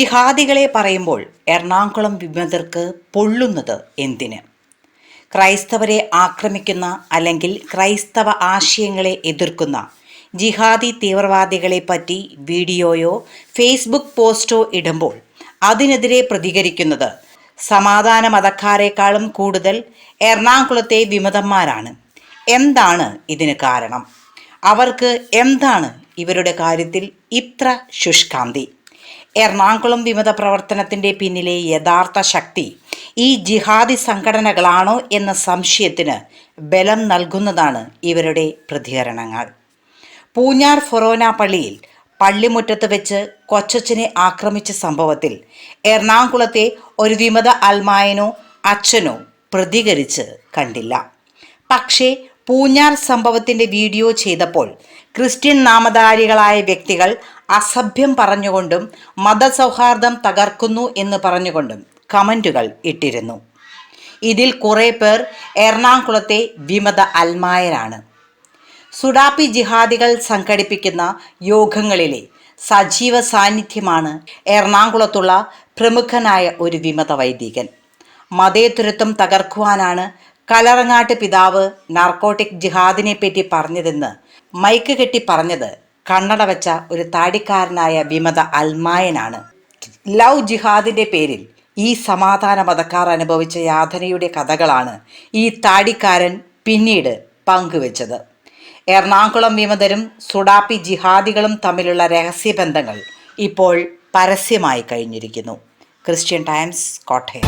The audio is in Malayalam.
ജിഹാദികളെ പറയുമ്പോൾ എറണാകുളം വിമതർക്ക് പൊള്ളുന്നത് എന്തിന്? ക്രൈസ്തവരെ ആക്രമിക്കുന്ന അല്ലെങ്കിൽ ക്രൈസ്തവ ആശയങ്ങളെ എതിർക്കുന്ന ജിഹാദി തീവ്രവാദികളെ പറ്റി വീഡിയോയോ ഫേസ്ബുക്ക് പോസ്റ്റോ ഇടുമ്പോൾ അതിനെതിരെ പ്രതികരിക്കുന്നത് സമാധാന മതക്കാരെക്കാളും കൂടുതൽ എറണാകുളത്തെ വിമതന്മാരാണ്. എന്താണ് ഇതിന് കാരണം? അവർക്ക് എന്താണ് ഇവരുടെ കാര്യത്തിൽ ഇത്ര ശുഷ്കാന്തി? എറണാകുളം വിമത പ്രവർത്തനത്തിന്റെ പിന്നിലെ യഥാർത്ഥ ശക്തി ഈ ജിഹാദി സംഘടനകളാണോ എന്ന സംശയത്തിന് ബലം നൽകുന്നതാണ് ഇവരുടെ പ്രതികരണങ്ങൾ. പൂഞ്ഞാർ ഫൊറോന പള്ളിയിൽ പള്ളിമുറ്റത്ത് വെച്ച് കൊച്ചച്ഛനെ ആക്രമിച്ച സംഭവത്തിൽ എറണാകുളത്തെ ഒരു വിമത അൽമായനോ അച്ഛനോ പ്രതികരിച്ച് കണ്ടില്ല. പക്ഷേ പൂഞ്ഞാർ സംഭവത്തിന്റെ വീഡിയോ ചെയ്തപ്പോൾ ക്രിസ്ത്യൻ നാമധാരികളായ വ്യക്തികൾ അസഭ്യം പറഞ്ഞുകൊണ്ടും മതസൗഹാർദ്ദം തകർക്കുന്നു എന്ന് പറഞ്ഞുകൊണ്ടും കമന്റുകൾ ഇട്ടിരുന്നു. ഇതിൽ കുറേ പേർ എറണാകുളത്തെ വിമത അൽമായരാണ്. സുഡാപ്പി ജിഹാദികൾ സംഘടിപ്പിക്കുന്ന യോഗങ്ങളിലെ സജീവ സാന്നിധ്യമാണ് എറണാകുളത്തുള്ള പ്രമുഖനായ ഒരു വിമത വൈദികൻ. മതേതരത്വം തകർക്കുവാനാണ് കലറങ്ങാട്ട് പിതാവ് നാർക്കോട്ടിക് ജിഹാദിനെ പറ്റി പറഞ്ഞതെന്ന് മൈക്ക് കെട്ടി പറഞ്ഞത് കണ്ണട വെച്ച ഒരു താടിക്കാരനായ വിമത അൽമായനാണ്. ലവ് ജിഹാദിന്റെ പേരിൽ ഈ സമാധാന മതക്കാർ അനുഭവിച്ച യാതനയുടെ കഥകളാണ് ഈ താടിക്കാരൻ പിന്നീട് പങ്കുവച്ചത്. എറണാകുളം വിമതരും സുഡാപ്പി ജിഹാദികളും തമ്മിലുള്ള രഹസ്യബന്ധങ്ങൾ ഇപ്പോൾ പരസ്യമായി കഴിഞ്ഞിരിക്കുന്നു. Christian Times Kottayam.